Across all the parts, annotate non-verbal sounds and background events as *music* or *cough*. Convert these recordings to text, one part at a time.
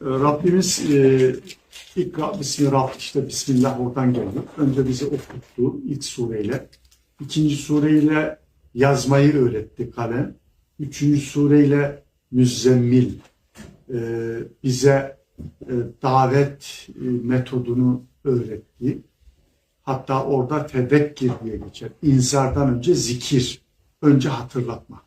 Rabbimiz e, İkra Bismi Rab işte Bismillah oradan geldi. Önce bizi okuttu ilk sureyle. İkinci sureyle yazmayı öğretti kalem. Üçüncü sureyle Müzzemmil e, bize e, davet e, metodunu öğretti. Hatta orada tedekkir diye geçer. İnzardan önce zikir, önce hatırlatma.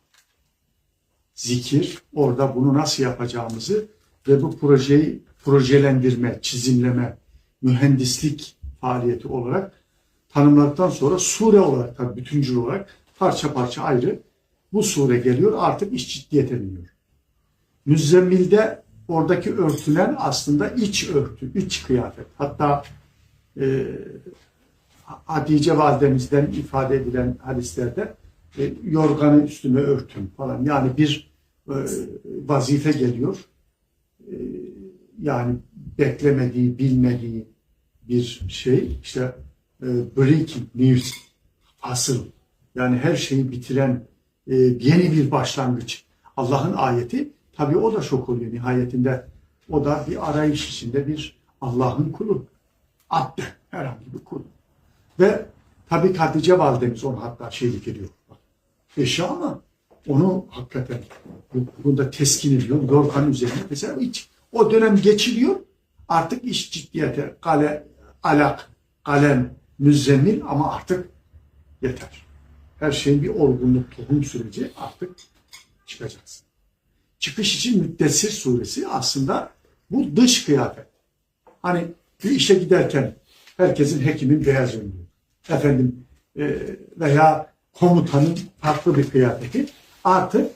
Zikir, orada bunu nasıl yapacağımızı ve bu projeyi projelendirme, çizimleme, mühendislik faaliyeti olarak tanımladıktan sonra sure olarak tabii bütüncül olarak parça parça ayrı bu sure geliyor artık iş ciddiyete biniyor. Müzzemmil'de oradaki örtülen aslında iç örtü, iç kıyafet. Hatta e, Hatice validemizden ifade edilen hadislerde e, yorganı üstüme örtün falan. Yani bir e, vazife geliyor. Yani beklemediği, bilmediği bir şey. İşte e, breaking news, asıl. Yani her şeyi bitiren e, yeni bir başlangıç. Allah'ın ayeti. Tabii o da şok oluyor nihayetinde. O da bir arayış içinde bir Allah'ın kulu. Abd, herhangi bir kul. Ve tabii Hatice validemiz onu hatta şeylik ediyor. Eşya ama onu hakikaten bunda teskin ediyor. Yorgan üzerine mesela hiç o dönem geçiliyor. Artık iş ciddiyete, kale, alak, kalem, müzzemmil ama artık yeter. Her şeyin bir olgunluk, tohum süreci artık çıkacaksın. Çıkış için Müddessir suresi aslında bu dış kıyafet. Hani bir işe giderken herkesin hekimin beyaz önlüğü. Efendim e, veya komutanın farklı bir kıyafeti. Artık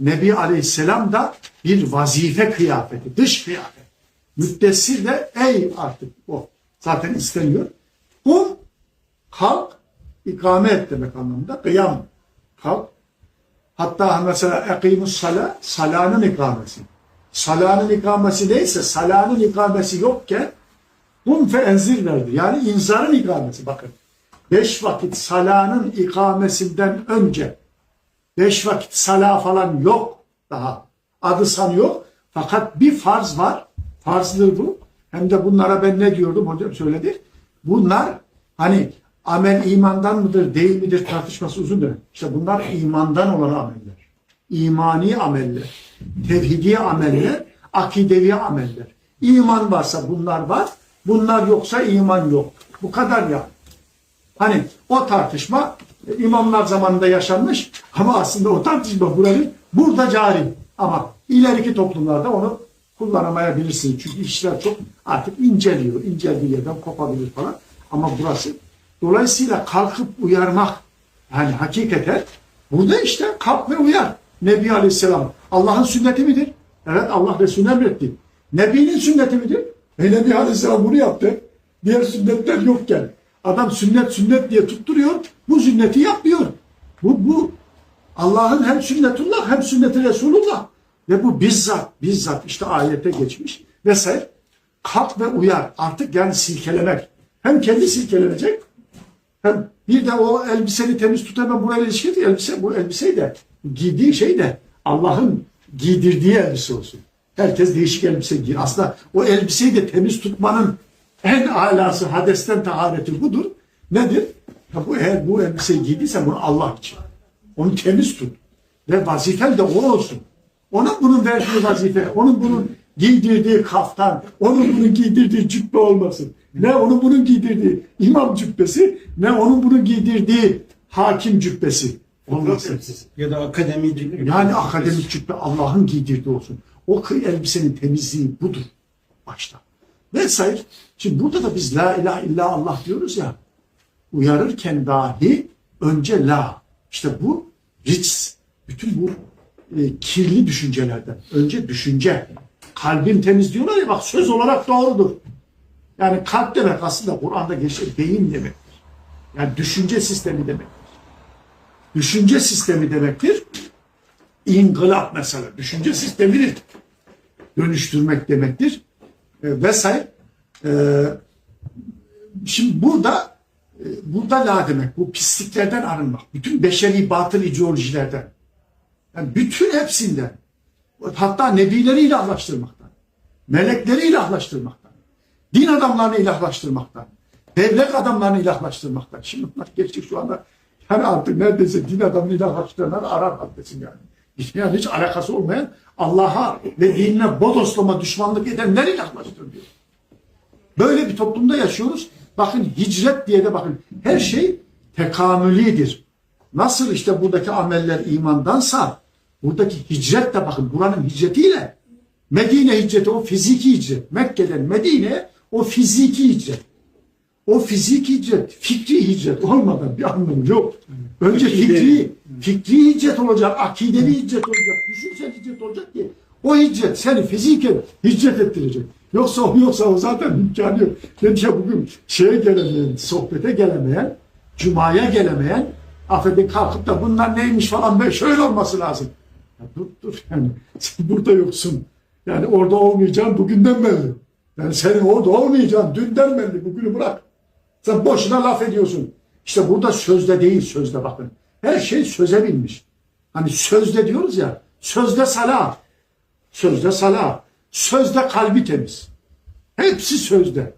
Nebi Aleyhisselam da bir vazife kıyafeti, dış kıyafet. Müddessir de ey artık o. Zaten isteniyor. Kum, kalk, ikame et demek anlamında. Kıyam, kalk. Hatta mesela ekimus sala, salanın ikamesi. Salanın ikamesi neyse, salanın ikamesi yokken kum fe enzir verdi. Yani inzarın ikamesi bakın. Beş vakit salanın ikamesinden önce beş vakit sala falan yok daha. Adı san yok. Fakat bir farz var. Farzdır bu. Hem de bunlara ben ne diyordum hocam söyledi. Bunlar hani amel imandan mıdır değil midir tartışması uzun dönem. İşte bunlar imandan olan ameller. İmani ameller. Tevhidi ameller. Akidevi ameller. İman varsa bunlar var. Bunlar yoksa iman yok. Bu kadar ya. Hani o tartışma e, imamlar zamanında yaşanmış ama aslında o tartışma buranın burada cari. Ama ileriki toplumlarda onu kullanamayabilirsiniz. Çünkü işler çok artık inceliyor. İnceldiği yerden kopabilir falan. Ama burası dolayısıyla kalkıp uyarmak yani hakikaten burada işte kalk ve uyar. Nebi Aleyhisselam Allah'ın sünneti midir? Evet Allah Resulüne emretti. Nebi'nin sünneti midir? E Nebi Aleyhisselam bunu yaptı. Diğer sünnetler yokken. Adam sünnet sünnet diye tutturuyor. Bu sünneti yapmıyor. Bu, bu Allah'ın hem sünnetullah hem sünneti Resulullah. Ve bu bizzat, bizzat işte ayete geçmiş vesaire. Kalk ve uyar. Artık yani silkelemek. Hem kendi silkelenecek hem bir de o elbiseni temiz tut hemen buraya ilişkin. Elbise, bu elbiseyi de giydiği şey de Allah'ın giydirdiği elbise olsun. Herkes değişik elbise giyer. Aslında o elbiseyi de temiz tutmanın en alası hadesten tahareti budur. Nedir? Ya bu eğer bu elbiseyi giydiysen bunu Allah için. Onu temiz tut. Ve vazifen de o olsun. Ona bunun verdiği vazife, onun bunun giydirdiği kaftan, onun bunun giydirdiği cübbe olmasın. Ne onun bunun giydirdiği imam cübbesi, ne onun bunun giydirdiği hakim cübbesi olmasın. Ya da akademi Yani akademik cübbe Allah'ın giydirdiği olsun. O kı elbisenin temizliği budur başta. Vesaire. Şimdi burada da biz la ilahe illa Allah diyoruz ya. Uyarırken dahi önce la. İşte bu rics. Bütün bu e, kirli düşüncelerden. Önce düşünce. Kalbin temiz diyorlar ya bak söz olarak doğrudur. Yani kalp demek aslında Kur'an'da geçiyor beyin demektir. Yani düşünce sistemi demektir. Düşünce sistemi demektir. İnkılap mesela. Düşünce sistemini dönüştürmek demektir. E, vesaire. E, şimdi burada e, burada la demek. Bu pisliklerden arınmak. Bütün beşeri batıl ideolojilerden. Yani bütün hepsinden. Hatta nebileriyle anlaştırmaktan. melekleri ilahlaştırmaktan, din adamlarını ilahlaştırmaktan, devlet adamlarını ilahlaştırmaktan. Şimdi bunlar geçtik şu anda yani artık neredeyse din adamını ilahlaştıranlar Arap haddesin yani. Yani hiç alakası olmayan Allah'a ve dinine bodoslama düşmanlık edenleri ilahlaştırıyor. Böyle bir toplumda yaşıyoruz. Bakın hicret diye de bakın her şey tekamülidir. Nasıl işte buradaki ameller imandansa buradaki hicret de bakın buranın hicretiyle Medine hicreti o fiziki hicret. Mekke'den Medine'ye o fiziki hicret. O fiziki hicret, fikri hicret olmadan bir anlamı yok. Önce fikri, fikri hicret olacak, akideli hicret olacak, düşünsel hicret olacak ki o hicret seni fiziken hicret ettirecek. Yoksa o yoksa o zaten imkanı yok. Ben ya bugün şeye gelemeyen, sohbete gelemeyen, cumaya gelemeyen, affedin kalkıp da bunlar neymiş falan böyle şöyle olması lazım. Ya dur dur yani *laughs* sen burada yoksun. Yani orada olmayacağın bugünden belli. Yani senin orada olmayacağın dünden belli. Bugünü bırak. Sen boşuna laf ediyorsun. İşte burada sözde değil sözde bakın. Her şey söze binmiş. Hani sözde diyoruz ya. Sözde salah. Sözde salah. Sözde kalbi temiz. Hepsi sözde.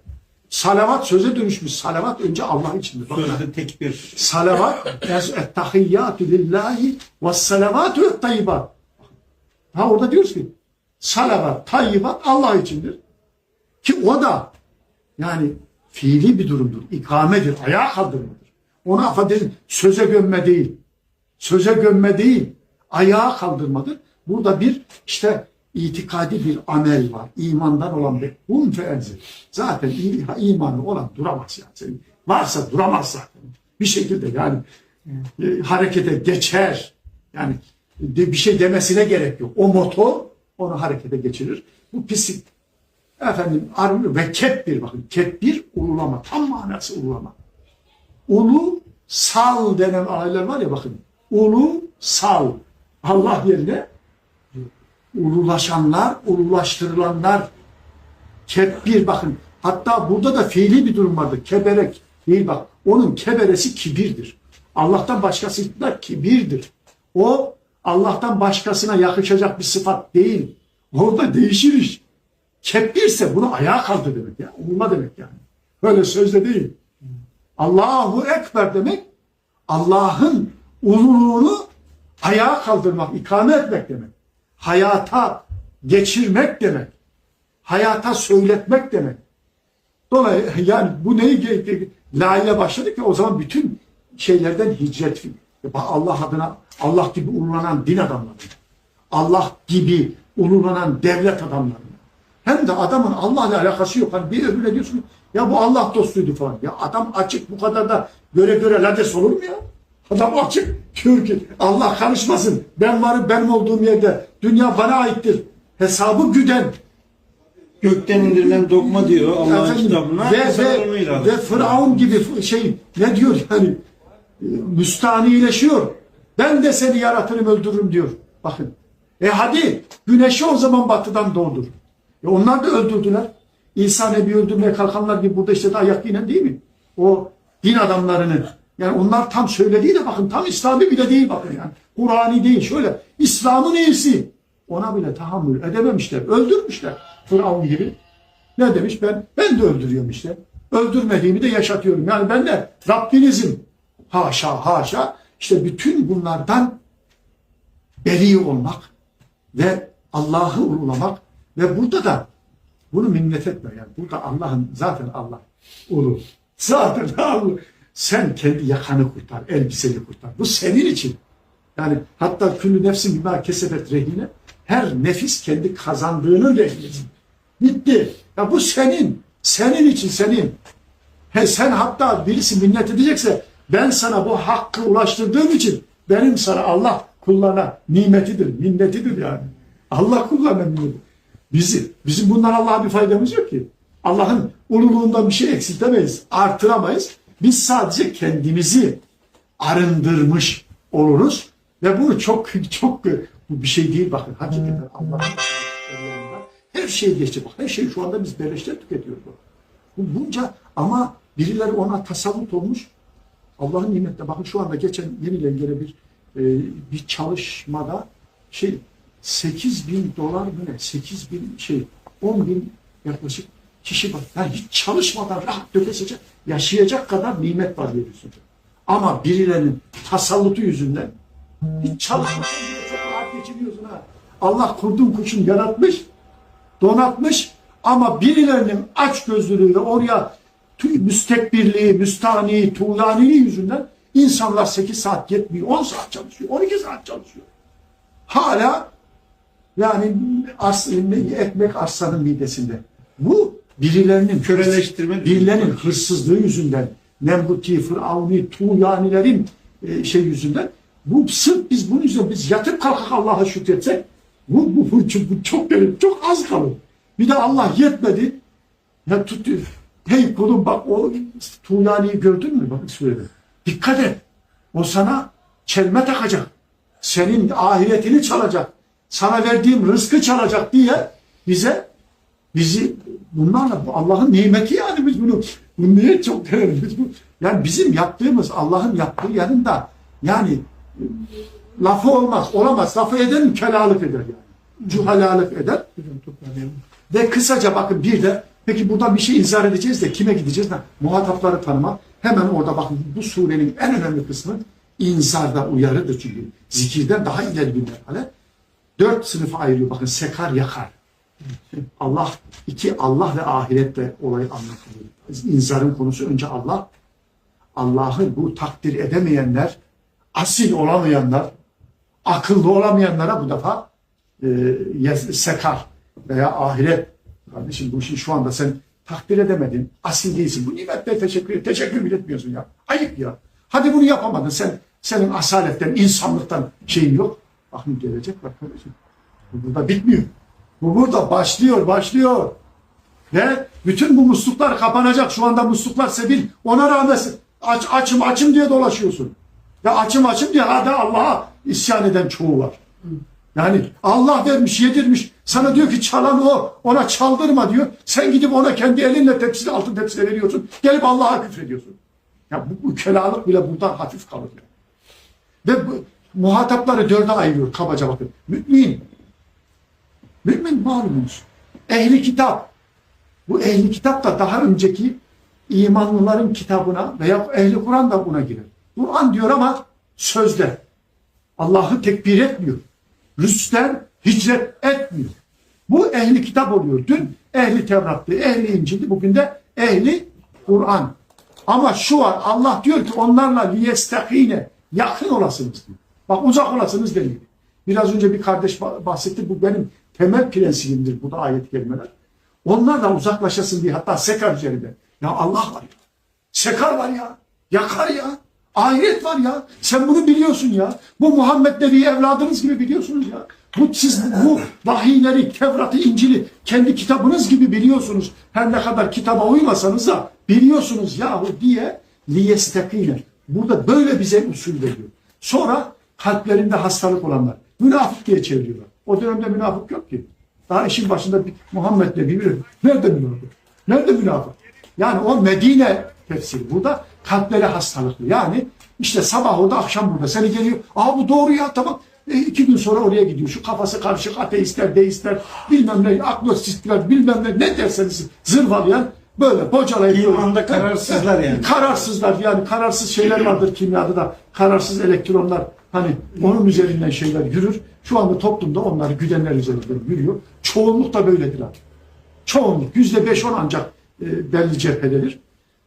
Salavat söze dönüşmüş. Salavat önce Allah içindir. Bakın. Sözde tekbir. Salavat, ettahiyyatü lillahi ve salavatü tayyibat. Ha orada diyoruz ki salavat, tayyibat Allah içindir. Ki o da yani fiili bir durumdur. ikamedir, ayağa kaldırmadır. Onu affedin söze gömme değil. Söze gömme değil. Ayağa kaldırmadır. Burada bir işte itikadi bir amel var. imandan olan bir um fe enzil. Zaten imanı olan duramaz yani. Senin varsa duramaz zaten. Bir şekilde yani e, harekete geçer. Yani de- bir şey demesine gerek yok. O motor onu harekete geçirir. Bu pislik efendim arı ve kep bakın. Kep bir ululama. Tam manası ululama. Ulu sal denen alaylar var ya bakın. Ulu sal. Allah yerine ululaşanlar, ululaştırılanlar kebir bakın. Hatta burada da fiili bir durum vardır. Keberek değil bak. Onun keberesi kibirdir. Allah'tan başkası da kibirdir. O Allah'tan başkasına yakışacak bir sıfat değil. Orada değişir iş. Kebirse bunu ayağa kaldır demek ya. Umma demek yani. Böyle sözde değil. Allahu Ekber demek Allah'ın ululuğunu ayağa kaldırmak, ikame etmek demek. Hayata geçirmek demek. Hayata söyletmek demek. Dolayısıyla yani bu neyi la ile başladı ki o zaman bütün şeylerden hicret. Allah adına Allah gibi ululanan din adamları. Allah gibi ululanan devlet adamları. Hem de adamın Allah'la alakası yok. Hani bir öbürüne diyorsun ya bu Allah dostuydu falan. Ya adam açık bu kadar da göre göre lades olur mu ya? Adam açık diyor ki Allah karışmasın. Ben varım benim olduğum yerde. Dünya bana aittir. Hesabı güden. Gökten indirilen dokma diyor Allah'ın kitabına. ve, ve, ve. Firavun gibi şey ne diyor yani e, müstanileşiyor. Ben de seni yaratırım öldürürüm diyor. Bakın. E hadi güneşi o zaman batıdan doğdur. E onlar da öldürdüler. İsa Nebi öldürmeye kalkanlar gibi burada işte de ayak yine değil mi? O din adamlarını. Yani onlar tam söylediği de bakın tam İslami bile değil bakın yani. Kur'an'i değil şöyle. İslam'ın iyisi. Ona bile tahammül edememişler. Öldürmüşler. Firavun gibi. Ne demiş? Ben ben de öldürüyorum işte. Öldürmediğimi de yaşatıyorum. Yani ben de Rabbinizim. Haşa haşa. İşte bütün bunlardan beri olmak ve Allah'ı ululamak ve burada da bunu minnet etme yani. Burada Allah'ın zaten Allah ulu. Zaten Allah. Sen kendi yakanı kurtar, elbiseni kurtar. Bu senin için. Yani hatta küllü nefsin bima kesebet rehine her nefis kendi kazandığının rehinesi. Bitti. Ya bu senin. Senin için senin. He sen hatta birisi minnet edecekse ben sana bu hakkı ulaştırdığım için benim sana Allah kullarına nimetidir, minnetidir yani. Allah kullarına nimeti. Bizi, bizim bundan Allah'a bir faydamız yok ki. Allah'ın ululuğundan bir şey eksiltemeyiz, artıramayız. Biz sadece kendimizi arındırmış oluruz ve bunu çok çok bu bir şey değil bakın hakikaten Allah'ın her şey geçti bak her şey şu anda biz beleşten tüketiyoruz. Bu bunca ama birileri ona tasallut olmuş. Allah'ın nimetle bakın şu anda geçen yenilen gene bir e, bir çalışmada şey 8 bin dolar mı ne 8 bin şey 10 bin yaklaşık kişi var. Yani hiç çalışmadan rahat nefes yaşayacak kadar nimet var yeryüzünde. Ama birilerinin tasallutu yüzünden hiç çalışmadan bile çok rahat geçiriyorsun ha. Allah kurdun kuşun yaratmış, donatmış ama birilerinin aç gözlülüğü ve oraya müstekbirliği, müstahni, tuğyaniliği yüzünden insanlar 8 saat yetmiyor, 10 saat çalışıyor, 12 saat çalışıyor. Hala yani ars, ekmek arslanın midesinde. Bu birilerinin Köleleştirme. birilerinin hırsızlığı yüzünden, Nemruti, Firavuni, Tuğyanilerin e, şey yüzünden bu sırf biz bunun yüzünden biz yatıp kalkıp Allah'a şükretsek bu, bu, bu, bu çok derin, çok az kalır. Bir de Allah yetmedi. Ya tut, hey kulum bak o Tuğyani'yi gördün mü? Bak söyledi. Dikkat et. O sana çelme takacak. Senin ahiretini çalacak. Sana verdiğim rızkı çalacak diye bize bizi bunlarla bu Allah'ın nimeti yani biz bunu bunu niye çok değerli bu yani bizim yaptığımız Allah'ın yaptığı yanında yani lafı olmaz olamaz. Lafı eden kelalık eder yani. Cuhalalık eder. Ve kısaca bakın bir de peki buradan bir şey izah edeceğiz de kime gideceğiz de muhatapları tanımak. Hemen orada bakın bu surenin en önemli kısmı inzarda uyarıdır çünkü. Zikirden daha ileri bir merhale dört sınıfa ayırıyor bakın sekar yakar Allah iki Allah ve ahirette olay anlatılıyor. İnzarın konusu önce Allah. Allah'ı bu takdir edemeyenler, asil olamayanlar, akıllı olamayanlara bu defa e, sekar veya ahiret. Kardeşim bu işi şu anda sen takdir edemedin, asil değilsin. Bu nimetle teşekkür teşekkür bile etmiyorsun ya. Ayıp ya. Hadi bunu yapamadın. Sen senin asaletten, insanlıktan şeyin yok. Bakın gelecek bak kardeşim. Bu burada bitmiyor. Bu burada başlıyor, başlıyor. Ve bütün bu musluklar kapanacak. Şu anda musluklar sebil. Ona rağmen aç, açım açım diye dolaşıyorsun. Ya açım açım diye hadi Allah'a isyan eden çoğu var. Yani Allah vermiş, yedirmiş. Sana diyor ki çalan o, ona çaldırma diyor. Sen gidip ona kendi elinle tepside, altın tepside veriyorsun. Gelip Allah'a küfrediyorsun. Ya bu, bu kelalık bile buradan hafif kalır. Ve bu, muhatapları dörde ayırıyor kabaca bakın. Mümin, Mümin malumunuz. Ehli kitap. Bu ehli kitap da daha önceki imanlıların kitabına veya ehli Kur'an da buna girer. Kur'an diyor ama sözde. Allah'ı tekbir etmiyor. Rüsten hicret etmiyor. Bu ehli kitap oluyor. Dün ehli Tevrat'tı, ehli İncil'di, bugün de ehli Kur'an. Ama şu var, Allah diyor ki onlarla liyestekine yakın olasınız diyor. Bak uzak olasınız demiyor. Biraz önce bir kardeş bah- bahsetti. Bu benim temel prensibimdir. Bu da ayet kelimeler. Onlarla uzaklaşasın diye hatta sekar üzerinde. Ya Allah var ya. Sekar var ya. Yakar ya. Ahiret var ya. Sen bunu biliyorsun ya. Bu Muhammed Nebi evladınız gibi biliyorsunuz ya. Bu siz bu vahiyleri, Tevrat'ı, İncil'i kendi kitabınız gibi biliyorsunuz. Her ne kadar kitaba uymasanız da biliyorsunuz yahu diye liyestekine. Burada böyle bize usul veriyor. Sonra kalplerinde hastalık olanlar. Münafık diye çeviriyorlar. O dönemde münafık yok ki. Daha işin başında bir Muhammed Nebi bilir. Nerede münafık? Nerede münafık? Yani o Medine tefsiri. Burada kalpleri hastalıklı. Yani işte sabah orada akşam burada. Seni geliyor. Aa bu doğru ya tamam. E, iki gün sonra oraya gidiyor. Şu kafası karışık ateistler, deistler, bilmem ne, agnostistler, bilmem ne, ne derseniz zırvalayan böyle bocalayıp İmanda kararsızlar yani. Kararsızlar yani kararsız şeyler vardır kimyada da. Kararsız elektronlar hani onun üzerinden şeyler yürür. Şu anda toplumda onları güdenler üzerinden yürüyor. Çoğunluk da böyledir. Çoğunluk yüzde beş on ancak e, belli cephededir.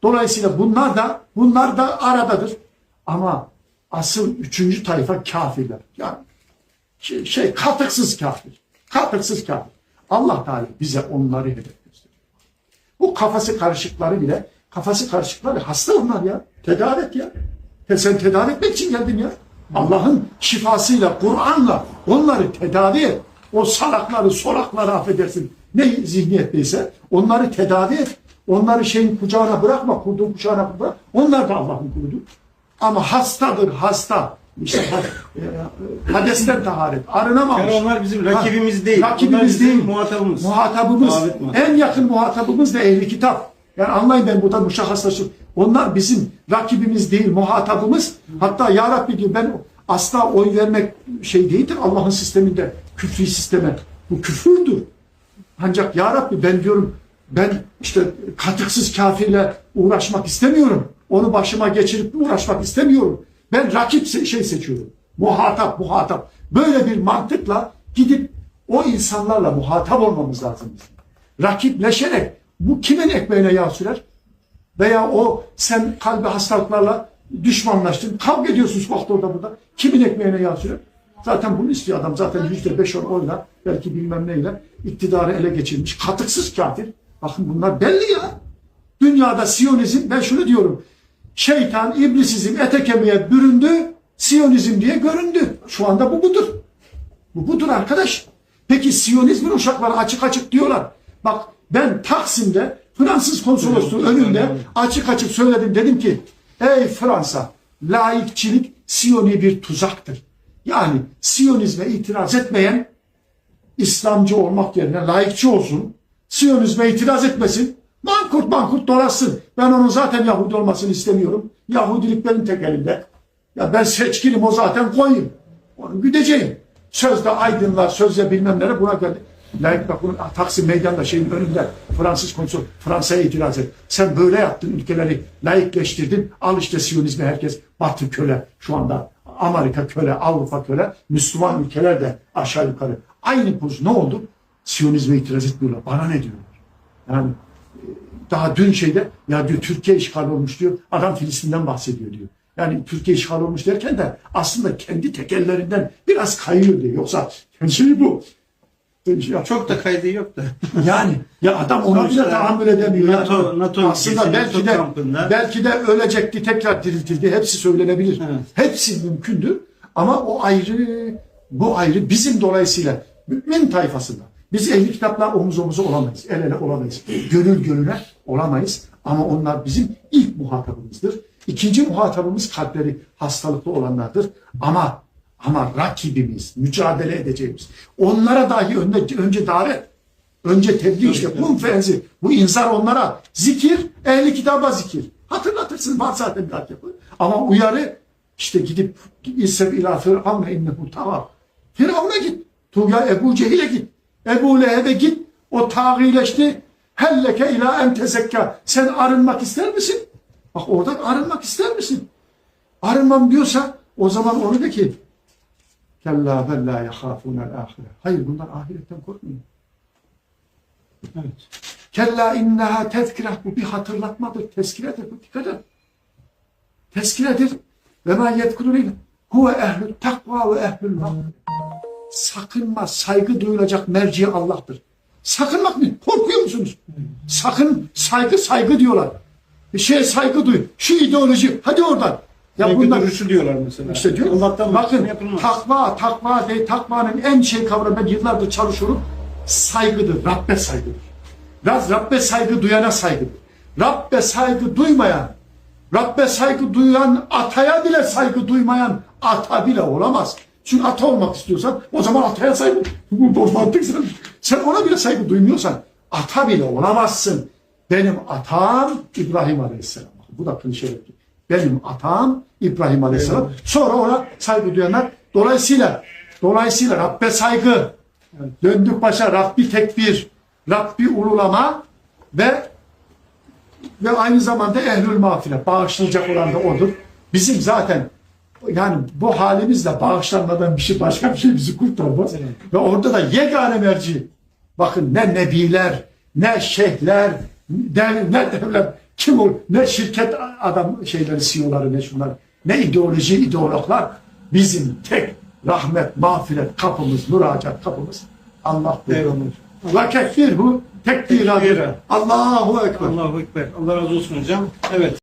Dolayısıyla bunlar da bunlar da aradadır. Ama asıl üçüncü tayfa kafirler. Yani şey, şey katıksız kafir. Katıksız kafir. Allah Teala bize onları hedef gösteriyor. Bu kafası karışıkları bile kafası karışıkları hasta onlar ya. Tedavi et. Ya sen tedavi etmek için geldin ya. Allah'ın şifasıyla, Kur'an'la onları tedavi et. O salakları, solakları affedersin. Ne zihniyetteyse onları tedavi et. Onları şeyin kucağına bırakma, kurdun kucağına bırak. Onlar da Allah'ın kuludur. Ama hastadır, hasta. İşte e, hadesten taharet, arınamamış. Yani onlar bizim rakibimiz değil. Rakibimiz değil. muhatabımız. Muhatabımız. En yakın muhatabımız da ehli kitap. Yani anlayın ben burada müşahhaslaşım. Onlar bizim rakibimiz değil, muhatabımız. Hatta Ya Rabbi diyor ben asla oy vermek şey değildir Allah'ın sisteminde. Küfri sisteme. Bu küfürdür. Ancak ya Rabbi ben diyorum ben işte katıksız kafirle uğraşmak istemiyorum. Onu başıma geçirip uğraşmak istemiyorum. Ben rakip şey seçiyorum. Muhatap, muhatap. Böyle bir mantıkla gidip o insanlarla muhatap olmamız lazım. Rakipleşerek bu kimin ekmeğine yağ sürer? Veya o sen kalbi hastalıklarla düşmanlaştın. Kavga ediyorsun sokakta orada burada. Kimin ekmeğine yağ sürer? Zaten bunu istiyor adam. Zaten yüzde beş on oyla belki bilmem neyle iktidarı ele geçirmiş. Katıksız kafir. Bakın bunlar belli ya. Dünyada Siyonizm ben şunu diyorum. Şeytan, iblisizm ete kemiğe büründü. Siyonizm diye göründü. Şu anda bu budur. Bu budur arkadaş. Peki Siyonizmin uşakları açık açık diyorlar. Bak ben Taksim'de Fransız konsolosluğu önünde açık açık söyledim. Dedim ki ey Fransa laikçilik Siyoni bir tuzaktır. Yani Siyonizme itiraz etmeyen İslamcı olmak yerine laikçi olsun. Siyonizme itiraz etmesin. Mankurt mankurt dolaşsın. Ben onun zaten Yahudi olmasını istemiyorum. Yahudilik benim tek elimde. Ya ben seçkinim o zaten koyayım. Onu güdeceğim. Sözde aydınlar, sözde bilmem nere buna geldi. Laik bak bunun Taksim meydanda şeyin önünde Fransız konsol Fransa'ya itiraz et. Sen böyle yaptın ülkeleri laikleştirdin. Al işte Siyonizme herkes Batı köle şu anda. Amerika köle, Avrupa köle, Müslüman ülkeler de aşağı yukarı. Aynı poz ne oldu? Siyonizme itiraz etmiyorlar. Bana ne diyorlar? Yani e, daha dün şeyde ya diyor Türkiye işgal olmuş diyor. Adam Filistin'den bahsediyor diyor. Yani Türkiye işgal olmuş derken de aslında kendi tekellerinden biraz kayıyor diyor. Yoksa şey bu. Ya Çok da kaydı yok da. *laughs* yani ya adam ona bile tahammül edemiyor. Yani. NATO NATO Aslında belki NATO de kampında. belki de ölecekti tekrar diriltildi. Hepsi söylenebilir. Evet. Hepsi mümkündür. Ama o ayrı bu ayrı bizim dolayısıyla mümin tayfasında biz ehli kitapla omuz omuza olamayız. El ele olamayız. Gönül gönüle olamayız. Ama onlar bizim ilk muhatabımızdır. İkinci muhatabımız kalpleri hastalıklı olanlardır. Ama ama rakibimiz, mücadele edeceğimiz. Onlara dahi önce, önce davet, önce tebliğ işte kum fenzi. Bu inzar onlara. Zikir, ehli kitaba zikir. Hatırlatırsın var zaten bir altyapı. Ama uyarı işte gidip İsref ila firavne innehu tamam. Firavun'a git. Tuğya Ebu Cehil'e git. Ebu Leheb'e git. O tağileşti. Helleke ila en tezekka. Sen arınmak ister misin? Bak oradan arınmak ister misin? Arınmam diyorsa o zaman onu de ki Kella bel la yahafûnel ahire. Hayır bunlar ahiretten korkmuyor. Evet. Kella inneha tezkire. Bu bir hatırlatmadır. Tezkiredir. Bu dikkat et. Tezkiredir. Ve ma yedkurun huve ehlü takva ve ehlül mağfire. Sakınma, saygı duyulacak merci Allah'tır. Sakınmak ne? Korkuyor musunuz? Sakın, saygı, saygı diyorlar. Bir şeye saygı duy. Şu ideoloji, hadi oradan. Ya Saygı bunlar, diyorlar mesela. işte diyor. Allah'tan bakın yapılmaz. takva, takva değil, takvanın en şey kavramı ben yıllardır çalışıyorum. Saygıdır, Rabbe saygıdır. Biraz Rabbe saygı duyana saygıdır. Rabbe saygı duymayan, Rabbe saygı duyan ataya bile saygı duymayan ata bile olamaz. Çünkü ata olmak istiyorsan o zaman ataya saygı bu mantık sen, sen ona bile saygı duymuyorsan ata bile olamazsın. Benim atam İbrahim Aleyhisselam. Bu da klişe benim atam İbrahim Aleyhisselam. Sonra ona saygı duyanlar. Dolayısıyla dolayısıyla Rabbe saygı. Döndük başa Rabbi tekbir, Rabbi ululama ve ve aynı zamanda ehlül mağfiret. Bağışlayacak olan da odur. Bizim zaten yani bu halimizle bağışlanmadan bir şey başka bir şey bizi kurtarmaz. Ve orada da yegane merci. Bakın ne nebiler, ne şeyhler, ne, ne devlet, kim ol, ne şirket adam şeyleri, CEO'ları, ne şunlar, ne ideoloji, ideologlar. Bizim tek rahmet, mağfiret kapımız, müracaat kapımız Allah'tır. Eyvallah. Ve tekbir bu, tekbir. Allahu Ekber. Allahu Ekber. Allah razı olsun hocam. Evet.